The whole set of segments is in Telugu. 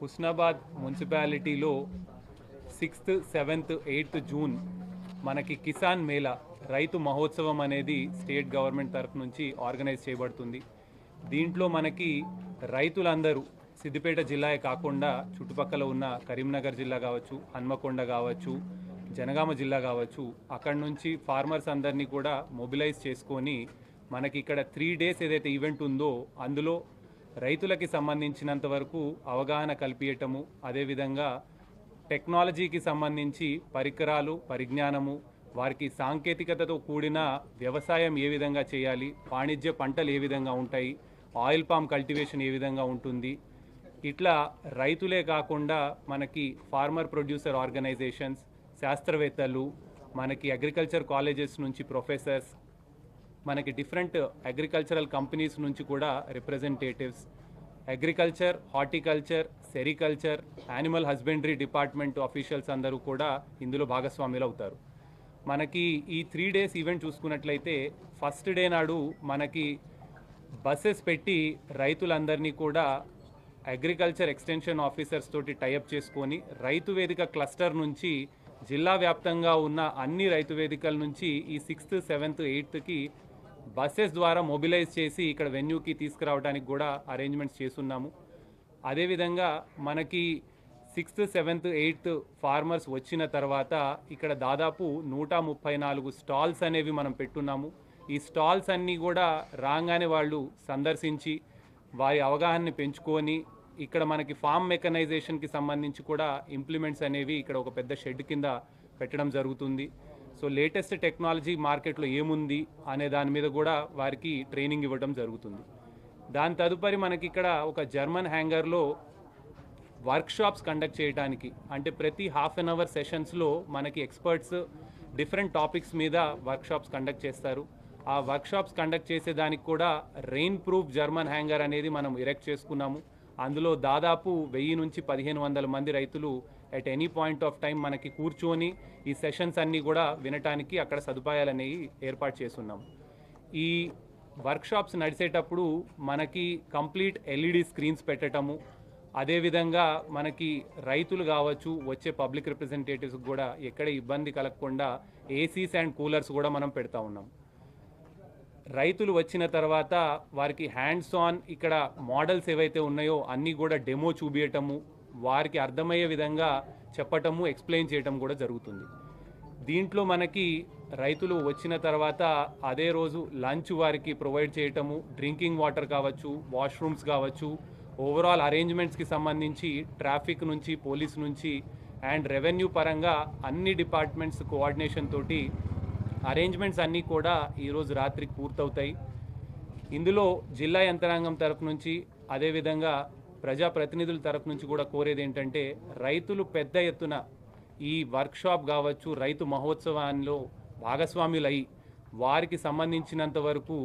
హుస్నాబాద్ మున్సిపాలిటీలో సిక్స్త్ సెవెంత్ ఎయిత్ జూన్ మనకి కిసాన్ మేళా రైతు మహోత్సవం అనేది స్టేట్ గవర్నమెంట్ తరఫు నుంచి ఆర్గనైజ్ చేయబడుతుంది. దీంట్లో మనకి రైతులందరూ సిద్దిపేట జిల్లాయే కాకుండా చుట్టుపక్కల ఉన్న కరీంనగర్ జిల్లా కావచ్చు హన్మకొండ కావచ్చు జనగామ జిల్లా కావచ్చు అక్కడి నుంచి ఫార్మర్స్ అందరినీ కూడా మొబిలైజ్ చేసుకొని మనకి ఇక్కడ త్రీ డేస్ ఏదైతే ఈవెంట్ ఉందో అందులో రైతులకి సంబంధించినంత వరకు అవగాహన కల్పించటము అదేవిధంగా టెక్నాలజీకి సంబంధించి పరికరాలు పరిజ్ఞానము వారికి సాంకేతికతతో కూడిన వ్యవసాయం ఏ విధంగా చేయాలి వాణిజ్య పంటలు ఏ విధంగా ఉంటాయి ఆయిల్ పామ్ కల్టివేషన్ ఏ విధంగా ఉంటుంది. ఇట్లా రైతులే కాకుండా మనకి ఫార్మర్ ప్రొడ్యూసర్ ఆర్గనైజేషన్స్ శాస్త్రవేత్తలు మనకి అగ్రికల్చర్ కాలేజెస్ నుంచి ప్రొఫెసర్స్ మనకి డిఫరెంట్ అగ్రికల్చరల్ కంపెనీస్ నుంచి కూడా representatives agriculture horticulture sericulture animal husbandry department officials అందరూ కూడా ఇందులో భాగస్వాములు అవుతారు. మనకి ఈ త్రీ డేస్ ఈవెంట్ చూసుకున్నట్లయితే ఫస్ట్ డే నాడు మనకి బస్సెస్ పెట్టి రైతులందరినీ కూడా అగ్రికల్చర్ ఎక్స్టెన్షన్ ఆఫీసర్స్ తోటి టైఅప్ చేసుకొని రైతు వేదిక క్లస్టర్ నుంచి జిల్లా వ్యాప్తంగా ఉన్న అన్ని రైతు వేదికల నుంచి ఈ సిక్స్త్ సెవెంత్ ఎయిత్కి బస్సెస్ ద్వారా మొబిలైజ్ చేసి ఇక్కడ వెన్యూకి తీసుకురావడానికి కూడా అరేంజ్మెంట్స్ చేస్తున్నాము. అదేవిధంగా మనకి సిక్స్త్ సెవెంత్ ఎయిత్ ఫార్మర్స్ వచ్చిన తర్వాత ఇక్కడ దాదాపు నూట ముప్పై నాలుగు స్టాల్స్ అనేవి మనం పెట్టున్నాము. ఈ స్టాల్స్ అన్నీ కూడా రాగానే వాళ్ళు సందర్శించి వారి అవగాహనని పెంచుకొని ఇక్కడ మనకి ఫామ్ మెకనైజేషన్కి సంబంధించి కూడా ఇంప్లిమెంట్స్ అనేవి ఇక్కడ ఒక పెద్ద షెడ్ కింద పెట్టడం జరుగుతుంది. సో లేటెస్ట్ టెక్నాలజీ మార్కెట్లో ఏముంది అనే దాని మీద కూడా వారికి ట్రైనింగ్ ఇవ్వడం జరుగుతుంది. దాని తదుపరి మనకి ఇక్కడ ఒక జర్మన్ హ్యాంగర్లో వర్క్షాప్స్ కండక్ట్ చేయడానికి అంటే ప్రతి హాఫ్ అన్ అవర్ సెషన్స్లో మనకి ఎక్స్పర్ట్స్ డిఫరెంట్ టాపిక్స్ మీద వర్క్షాప్స్ కండక్ట్ చేస్తారు. ఆ వర్క్షాప్స్ కండక్ట్ చేసేదానికి కూడా రెయిన్ ప్రూఫ్ జర్మన్ హ్యాంగర్ అనేది మనం ఎరెక్ట్ చేసుకున్నాము. అందులో దాదాపు వెయ్యి నుంచి పదిహేను వందల మంది రైతులు at any point of time మనకి కూర్చొని ఈ సెషన్స్ అన్నీ కూడా వినటానికి అక్కడ సదుపాయాలు అనేవి ఏర్పాటు చేస్తున్నాం. ఈ వర్క్షాప్స్ నడిచేటప్పుడు మనకి కంప్లీట్ ఎల్ఈడి స్క్రీన్స్ పెట్టటము అదేవిధంగా మనకి రైతులు కావచ్చు వచ్చే పబ్లిక్ రిప్రజెంటేటివ్స్ కూడా ఎక్కడ ఇబ్బంది కలగకుండా ఏసీస్ అండ్ కూలర్స్ కూడా మనం పెడతా ఉన్నాం. రైతులు వచ్చిన తర్వాత వారికి హ్యాండ్స్ ఆన్ ఇక్కడ మోడల్స్ ఏవైతే ఉన్నాయో అన్నీ కూడా డెమో చూపించటము వారికి అర్థమయ్యే విధంగా చెప్పటము ఎక్స్ప్లెయిన్ చేయటం కూడా జరుగుతుంది. దీంట్లో మనకి రైతులు వచ్చిన తర్వాత అదే రోజు లంచ్ వారికి ప్రొవైడ్ చేయటము డ్రింకింగ్ వాటర్ కావచ్చు వాష్రూమ్స్ కావచ్చు ఓవరాల్ అరేంజ్మెంట్స్కి సంబంధించి ట్రాఫిక్ నుంచి పోలీస్ నుంచి అండ్ రెవెన్యూ పరంగా అన్ని డిపార్ట్మెంట్స్ కోఆర్డినేషన్ తోటి అరేంజ్మెంట్స్ అన్నీ కూడా ఈరోజు రాత్రికి పూర్తవుతాయి. ఇందులో జిల్లా యంత్రాంగం తరపు నుంచి అదేవిధంగా ప్రజాప్రతినిధుల తరపు నుంచి కూడా కోరేది ఏంటంటే రైతులు పెద్ద ఎత్తున ఈ వర్క్షాప్ కావచ్చు రైతు మహోత్సవాల్లో భాగస్వాములయ్యి వారికి సంబంధించినంత వరకు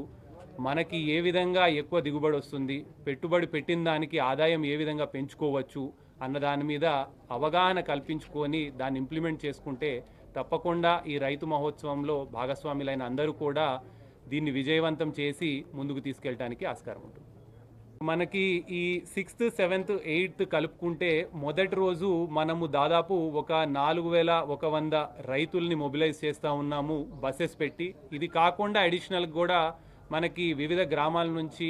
మనకి ఏ విధంగా ఎక్కువ దిగుబడి వస్తుంది పెట్టుబడి పెట్టిన దానికి ఆదాయం ఏ విధంగా పెంచుకోవచ్చు అన్న దాని మీద అవగాహన కల్పించుకొని దాన్ని ఇంప్లిమెంట్ చేసుకుంటే తప్పకుండా ఈ రైతు మహోత్సవంలో భాగస్వాములైన అందరూ కూడా దీన్ని విజయవంతం చేసి ముందుకు తీసుకెళ్ళడానికి ఆస్కారం ఉంటుంది. మనకి ఈ సిక్స్త్ సెవెంత్ ఎయిత్ కలుపుకుంటే మొదటి రోజు మనము దాదాపు ఒక నాలుగు వేల ఒక వంద రైతుల్ని మొబిలైజ్ చేస్తూ ఉన్నాము బస్సెస్ పెట్టి. ఇది కాకుండా అడిషనల్ కూడా మనకి వివిధ గ్రామాల నుంచి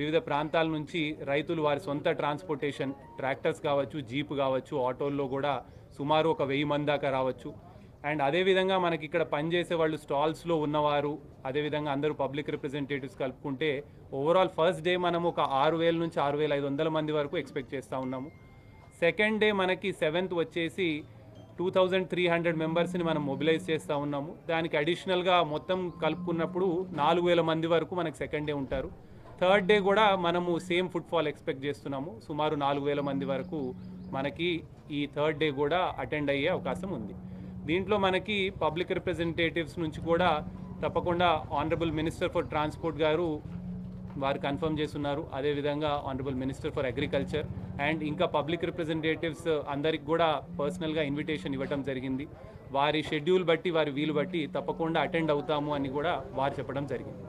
వివిధ ప్రాంతాల నుంచి రైతులు వారి సొంత ట్రాన్స్పోర్టేషన్ ట్రాక్టర్స్ కావచ్చు జీప్ కావచ్చు ఆటోల్లో కూడా సుమారు ఒక వెయ్యి మంది దాకా రావచ్చు. అండ్ అదేవిధంగా మనకి ఇక్కడ పనిచేసే వాళ్ళు స్టాల్స్లో ఉన్నవారు అదేవిధంగా అందరూ పబ్లిక్ రిప్రజెంటేటివ్స్ కలుపుకుంటే ఓవరాల్ ఫస్ట్ డే మనం ఒక ఆరు వేల నుంచి ఆరు వేల ఐదు వందల మంది వరకు ఎక్స్పెక్ట్ చేస్తూ ఉన్నాము. సెకండ్ డే మనకి సెవెంత్ వచ్చేసి టూ థౌజండ్ త్రీ హండ్రెడ్ మెంబర్స్ని మనం మొబిలైజ్ చేస్తూ ఉన్నాము. దానికి అడిషనల్గా మొత్తం కలుపుకున్నప్పుడు నాలుగు వేల మంది వరకు మనకి సెకండ్ డే ఉంటారు. థర్డ్ డే కూడా మనము సేమ్ ఫుట్ఫాల్ ఎక్స్పెక్ట్ చేస్తున్నాము. సుమారు నాలుగు వేల మంది వరకు మనకి ఈ థర్డ్ డే కూడా అటెండ్ అయ్యే అవకాశం ఉంది. దీంట్లో మనకి పబ్లిక్ రిప్రజెంటేటివ్స్ నుంచి కూడా తప్పకుండా ఆనరబుల్ మినిస్టర్ ఫర్ ట్రాన్స్పోర్ట్ గారు వారు కన్ఫర్మ్ చేస్తున్నారు. అదేవిధంగా honourable minister for agriculture and ఇంకా పబ్లిక్ రిప్రజెంటేటివ్స్ అందరికి కూడా పర్సనల్గా ఇన్విటేషన్ ఇవ్వటం జరిగింది. వారి షెడ్యూల్ బట్టి వారి వీలు బట్టి తప్పకుండా అటెండ్ అవుతాము అని కూడా వారు చెప్పడం జరిగింది.